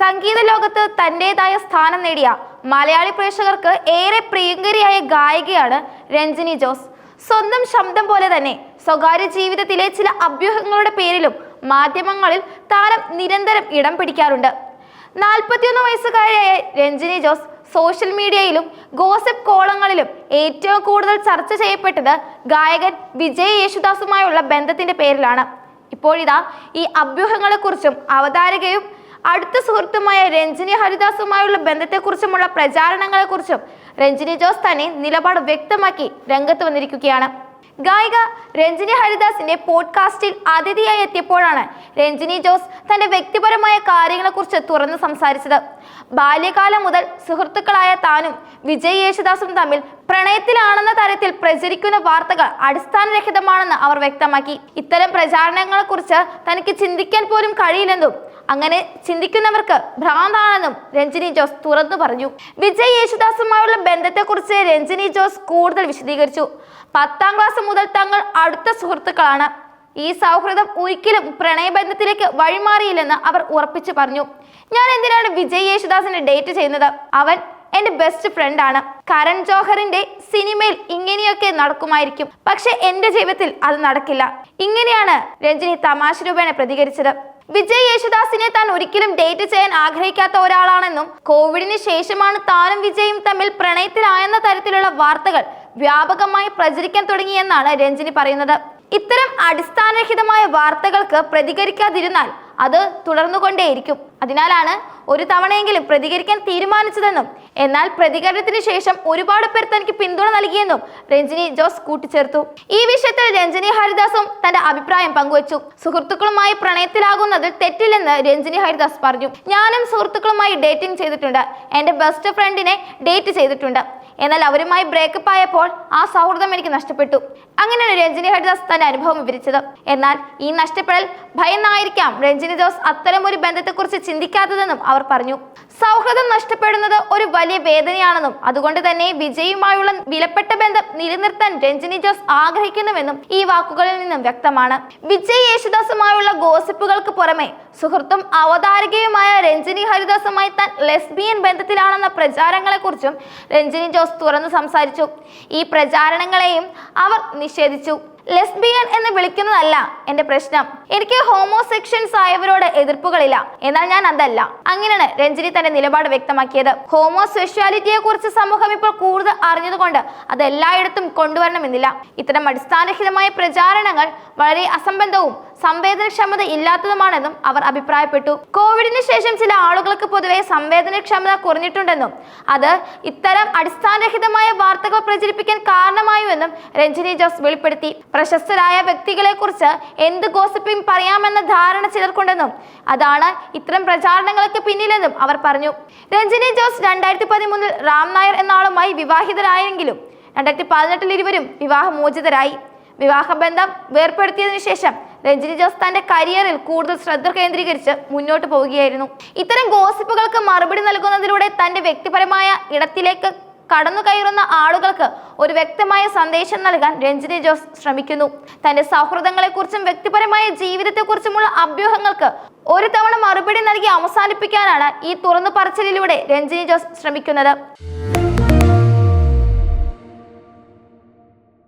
സംഗീത ലോകത്ത് തന്റെതായ സ്ഥാനം നേടിയ മലയാളി പ്രേക്ഷകർക്ക് ഏറെ പ്രിയങ്കരിയായ ഗായികയാണ് രഞ്ജിനി ജോസ്. സ്വന്തം ശബ്ദം പോലെ തന്നെ സ്വകാര്യ ജീവിതത്തിലെ ചില അഭ്യൂഹങ്ങളുടെ പേരിലും മാധ്യമങ്ങളിൽ താരം നിരന്തരം ഇടം പിടിക്കാറുണ്ട്. നാൽപ്പത്തിയൊന്ന് വയസ്സുകാരിയായ രഞ്ജിനി ജോസ് സോഷ്യൽ മീഡിയയിലും ഗോസപ്പ് കോളങ്ങളിലും ഏറ്റവും കൂടുതൽ ചർച്ച ചെയ്യപ്പെട്ടത് ഗായകൻ വിജയ് യേശുദാസുമായുള്ള ബന്ധത്തിന്റെ പേരിലാണ്. ഇപ്പോഴിതാ ഈ അഭ്യൂഹങ്ങളെക്കുറിച്ചും അവതാരകയും അടുത്ത സുഹൃത്തുമായ രഞ്ജിനി ഹരിദാസുമായുള്ള ബന്ധത്തെക്കുറിച്ചുമുള്ള പ്രചാരണങ്ങളെക്കുറിച്ചും രഞ്ജിനി ജോസ് തന്നെ നിലപാട് വ്യക്തമാക്കി രംഗത്ത് വന്നിരിക്കുകയാണ്. ഗായിക രഞ്ജിനി ഹരിദാസിന്റെ പോഡ്കാസ്റ്റിൽ അതിഥിയായി എത്തിയപ്പോഴാണ് രഞ്ജിനി ജോസ് തന്റെ വ്യക്തിപരമായ കാര്യങ്ങളെക്കുറിച്ച് തുറന്ന് സംസാരിച്ചത്. ബാല്യകാലം മുതൽ സുഹൃത്തുക്കളായ താനും വിജയ് യേശുദാസും തമ്മിൽ പ്രണയത്തിലാണെന്ന തരത്തിൽ പ്രചരിക്കുന്ന വാർത്തകൾ അടിസ്ഥാനരഹിതമാണെന്ന് അവർ വ്യക്തമാക്കി. ഇത്തരം പ്രചാരണങ്ങളെക്കുറിച്ച് തനിക്ക് ചിന്തിക്കാൻ പോലും കഴിയില്ലെന്നും അങ്ങനെ ചിന്തിക്കുന്നവർക്ക് ഭ്രാന്താണെന്നും രഞ്ജിനി ജോസ് തുറന്നു പറഞ്ഞു. വിജയ് യേശുദാസുമായുള്ള ബന്ധത്തെക്കുറിച്ച് രഞ്ജിനി ജോസ് കൂടുതൽ വിശദീകരിച്ചു. പത്താം ക്ലാസ് മുതൽ തങ്ങൾ അടുത്ത സുഹൃത്തുക്കളാണ്. ഈ സൗഹൃദം ഒരിക്കലും പ്രണയബന്ധത്തിലേക്ക് വഴിമാറിയില്ലെന്ന് അവർ ഉറപ്പിച്ചു പറഞ്ഞു. ഞാൻ എന്തിനാണ് വിജയ് യേശുദാസിനെ ഡേറ്റ് ചെയ്യുന്നത്? അവൻ എന്റെ ബെസ്റ്റ് ഫ്രണ്ട് ആണ്. കരൺ ജോഹറിന്റെ സിനിമയിൽ ഇങ്ങനെയൊക്കെ നടക്കുമായിരിക്കും. പക്ഷെ എന്റെ ജീവിതത്തിൽ അത് നടക്കില്ല. ഇങ്ങനെയാണ് രഞ്ജിനി തമാശ രൂപേണ പ്രതികരിച്ചത്. വിജയ് യേശുദാസിനെ താൻ ഒരിക്കലും ഡേറ്റ് ചെയ്യാൻ ആഗ്രഹിക്കാത്ത ഒരാളാണെന്നും കോവിഡിന് ശേഷമാണ് താനും വിജയും തമ്മിൽ പ്രണയത്തിലായെന്ന തരത്തിലുള്ള വാർത്തകൾ വ്യാപകമായി പ്രചരിക്കാൻ തുടങ്ങിയെന്നാണ് രഞ്ജിനി പറയുന്നത്. ഇത്തരം അടിസ്ഥാനരഹിതമായ വാർത്തകൾക്ക് പ്രതികരിക്കാതിരുന്നാൽ അത് തുടർന്നുകൊണ്ടേയിരിക്കും. അതിനാലാണ് ഒരു തവണയെങ്കിലും പ്രതികരിക്കാൻ തീരുമാനിച്ചതെന്നും എന്നാൽ പ്രതികരണത്തിന് ശേഷം ഒരുപാട് പേർ തനിക്ക് പിന്തുണ നൽകിയെന്നും രഞ്ജിനി ജോസ് കൂട്ടിച്ചേർത്തു. ഈ വിഷയത്തിൽ രഞ്ജിനി ഹരിദാസും തന്റെ അഭിപ്രായം പങ്കുവച്ചു. സുഹൃത്തുക്കളുമായി പ്രണയത്തിലാകുന്നതിൽ തെറ്റില്ലെന്ന് രഞ്ജിനി ഹരിദാസ് പറഞ്ഞു. ഞാനും സുഹൃത്തുക്കളുമായി ഡേറ്റിംഗ് ചെയ്തിട്ടുണ്ട്. എന്റെ ബെസ്റ്റ് ഫ്രണ്ടിനെ ഡേറ്റ് ചെയ്തിട്ടുണ്ട്. എന്നാൽ അവരുമായി ബ്രേക്കപ്പ് ആയപ്പോൾ ആ സൗഹൃദം എനിക്ക് നഷ്ടപ്പെട്ടു. അങ്ങനെയാണ് രഞ്ജിനി ഹരിദാസ് തന്റെ അനുഭവം വിവരിച്ചത്. എന്നാൽ ഈ നഷ്ടപ്പെടൽ ഭയന്നായിരിക്കാം രഞ്ജിനി ജോസ് അത്തരം ഒരു ബന്ധത്തെക്കുറിച്ച് ചിന്തിക്കാത്തതെന്നും അവർ പറഞ്ഞു. സൗഹൃദം നഷ്ടപ്പെടുന്നത് ഒരു വലിയ വേദനയാണെന്നും അതുകൊണ്ട് തന്നെ വിജയുമായുള്ള വിലപ്പെട്ട ബന്ധം നിലനിർത്താൻ രഞ്ജിനി ജോസ് ആഗ്രഹിക്കുന്നുവെന്നും ഈ വാക്കുകളിൽ നിന്നും വ്യക്തമാണ്. വിജയ് യേശുദാസുമായുള്ള ഗോസിപ്പുകൾക്ക് പുറമെ സുഹൃത്തും അവതാരകയുമായ രഞ്ജിനി ഹരിദാസുമായി താൻ ലെസ്ബിയൻ ബന്ധത്തിലാണെന്ന പ്രചാരങ്ങളെക്കുറിച്ചും രഞ്ജിനി ജോസ് തുറന്നു സംസാരിച്ചു. ഈ പ്രചാരണങ്ങളെയും അവർ നിഷേധിച്ചു. ലെസ്ബിയൻ എന്ന് വിളിക്കുന്നതല്ല എന്റെ പ്രശ്നം. എനിക്ക് ഹോമോസെക്ഷൻസ് ആയവരോട് എതിർപ്പുകളില്ല. എന്നാൽ ഞാൻ അതല്ല. അങ്ങനെയാണ് രഞ്ജിനി തന്റെ നിലപാട് വ്യക്തമാക്കിയത്. ഹോമോസെക്ഷ്വാലിറ്റിയെ കുറിച്ച് സമൂഹം ഇപ്പോൾ കൂടുതൽ അറിഞ്ഞതുകൊണ്ട് അത് എല്ലായിടത്തും കൊണ്ടുവരണമെന്നില്ല. ഇത്തരം അടിസ്ഥാനരഹിതമായ പ്രചാരണങ്ങൾ വളരെ അസംബന്ധവും സംവേദനക്ഷമത ഇല്ലാത്തതുമാണെന്നും അവർ അഭിപ്രായപ്പെട്ടു. കോവിഡിന് ശേഷം ചില ആളുകൾക്ക് പൊതുവെ സംവേദനക്ഷമത കുറഞ്ഞിട്ടുണ്ടെന്നും അത് ഇത്തരം അടിസ്ഥാനരഹിതമായ വാർത്തകൾ പ്രചരിപ്പിക്കാൻ കാരണമായുവെന്നും രഞ്ജിനി ജോസ് വെളിപ്പെടുത്തി. പ്രശസ്തരായ വ്യക്തികളെ കുറിച്ച് എന്ത് ഗോസിപ്പിംഗ് പറയാമെന്ന ധാരണ ചിലർക്കുണ്ടെന്നും അതാണ് ഇത്തരം പ്രചാരണങ്ങൾക്ക് പിന്നിലെന്നും അവർ പറഞ്ഞു. രഞ്ജിനി ജോസ് രണ്ടായിരത്തി പതിമൂന്നിൽ റാം നായർ എന്ന ആളുമായി വിവാഹിതരായെങ്കിലും രണ്ടായിരത്തി പതിനെട്ടിൽ ഇരുവരും വിവാഹമോചിതരായി. വിവാഹബന്ധം വേർപ്പെടുത്തിയതിനു ശേഷം രഞ്ജിനി ജോസ് തന്റെ കരിയറിൽ കൂടുതൽ ശ്രദ്ധ കേന്ദ്രീകരിച്ച് മുന്നോട്ട് പോവുകയായിരുന്നു. ഇത്തരം ഗോസിപ്പുകൾക്ക് മറുപടി നൽകുന്നതിലൂടെ തന്റെ വ്യക്തിപരമായ ഇടത്തിലേക്ക് കടന്നു കയറുന്ന ആളുകൾക്ക് ഒരു വ്യക്തമായ സന്ദേശം നൽകാൻ രഞ്ജിനി ജോസ് ശ്രമിക്കുന്നു. തന്റെ സൗഹൃദങ്ങളെക്കുറിച്ചും വ്യക്തിപരമായ ജീവിതത്തെക്കുറിച്ചുമുള്ള അഭ്യൂഹങ്ങൾക്ക് ഒരു തവണ മറുപടി നൽകി അവസാനിപ്പിക്കാനാണ് ഈ തുറന്നു പറച്ചിലൂടെ രഞ്ജിനി ജോസ് ശ്രമിക്കുന്നത്.